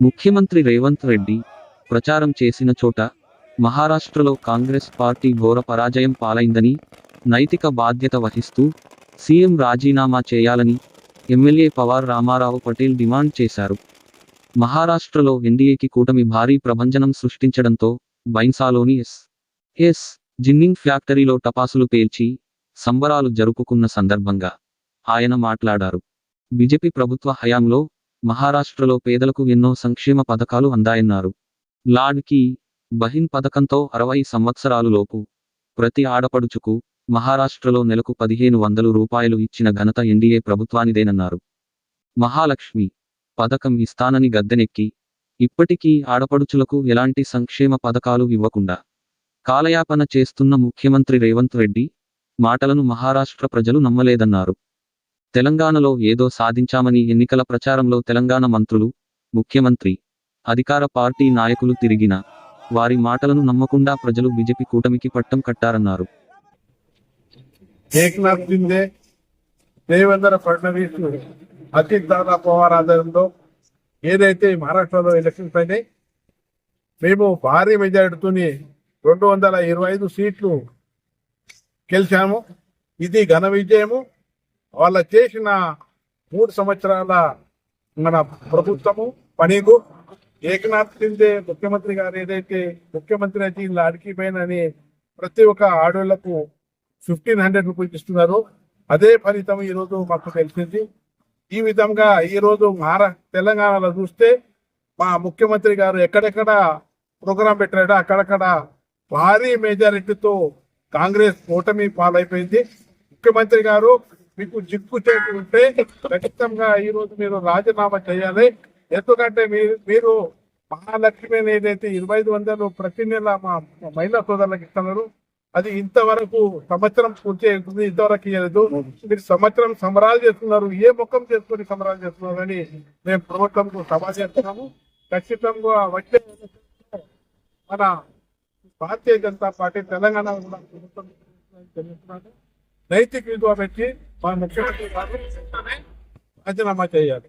ముఖ్యమంత్రి రేవంత్ రెడ్డి ప్రచారం చేసిన చోట మహారాష్ట్రలో కాంగ్రెస్ పార్టీ ఘోర పరాజయం పాలైందని నైతిక బాధ్యత వహిస్తూ సీఎం రాజీనామా చేయాలని ఎమ్మెల్యే పవార్ రామారావు పటేల్ డిమాండ్ చేశారు. మహారాష్ట్రలో ఎన్డీఏకి కూటమి భారీ ప్రభంజనం సృష్టించడంతో బైన్సాలోని ఎస్ ఎస్ జిన్నింగ్ ఫ్యాక్టరీలో టపాసులు పేల్చి సంబరాలు జరుపుకున్న సందర్భంగా ఆయన మాట్లాడారు. బీజేపీ ప్రభుత్వ హయాంలో మహారాష్ట్రలో పేదలకు ఎన్నో సంక్షేమ పథకాలు అందాయన్నారు. లాడ్కి బహిన్ పథకంతో అరవై సంవత్సరాలు లోపు ప్రతి ఆడపడుచుకు మహారాష్ట్రలో నెలకు పదిహేను వందలు రూపాయలు ఇచ్చిన ఘనత ఎన్డీఏ ప్రభుత్వానిదేనన్నారు. మహాలక్ష్మి పథకం ఇస్తానని గద్దెనెక్కి ఇప్పటికీ ఆడపడుచులకు ఎలాంటి సంక్షేమ పథకాలు ఇవ్వకుండా కాలయాపన చేస్తున్న ముఖ్యమంత్రి రేవంత్ రెడ్డి మాటలను మహారాష్ట్ర ప్రజలు నమ్మలేదన్నారు. తెలంగాణలో ఏదో సాధించామని ఎన్నికల ప్రచారంలో తెలంగాణ మంత్రులు ముఖ్యమంత్రి అధికార పార్టీ నాయకులు తిరిగిన వారి మాటలను నమ్మకుండా ప్రజలు బీజేపీ కూటమికి పట్టం కట్టారన్నారు. ఏక్నాథ్ షిందే దేవేంద్ర ఫడ్నవీస్ అజిత్ దాదా పవార్ ఆధ్వర్యంలో ఏదైతే మహారాష్ట్రలో ఎలక్షన్స్ అయినాయి మేము భారీ మెజారిటీతోని రెండు వందల ఇరవై ఐదు సీట్లు గెలిచాము. ఇది ఘన విజయము. వాళ్ళ చేసిన మూడు సంవత్సరాల మన ప్రభుత్వము పనికు ఏకనాథ్ షిందే ముఖ్యమంత్రి గారు ఏదైతే ముఖ్యమంత్రి అయితే లాడికి అడిగిపోయినని అని ప్రతి ఒక్క ఆడోళ్ళకు ఫిఫ్టీన్ హండ్రెడ్ రూపీస్ ఇస్తున్నారు. అదే ఫలితం ఈ రోజు మాకు తెలిసింది. ఈ విధంగా ఈ రోజు మహారా తెలంగాణలో చూస్తే మా ముఖ్యమంత్రి గారు ఎక్కడెక్కడ ప్రోగ్రాం పెట్టాడో అక్కడక్కడ భారీ మెజారిటీతో కాంగ్రెస్ కూటమి పాలైపోయింది. ముఖ్యమంత్రి గారు మీకు జిక్కు చేసి ఉంటే ఖచ్చితంగా ఈ రోజు మీరు రాజీనామా చేయాలి. ఎందుకంటే మీరు మీరు మహాలక్ష్మి ఏదైతే ఇరవై ఐదు వందలు ప్రతి నెల మా మహిళా సోదరులకు ఇస్తున్నారు అది ఇంతవరకు సంవత్సరం పూర్తి అవుతుంది ఇంతవరకు ఇవ్వలేదు మీరు సంవత్సరం సంబరాలు చేస్తున్నారు ఏ ముఖం చేసుకొని సంబరాలు చేస్తున్నారు అని మేము ప్రభుత్వంకు సభ చేస్తున్నాము. ఖచ్చితంగా వచ్చే మన భారతీయ జనతా పార్టీ తెలంగాణ కూడా ప్రభుత్వం నైతిక విలువ పెట్టి మా ముఖ్యమంత్రి గారు వెంటనే రాజీనామా చేయాలి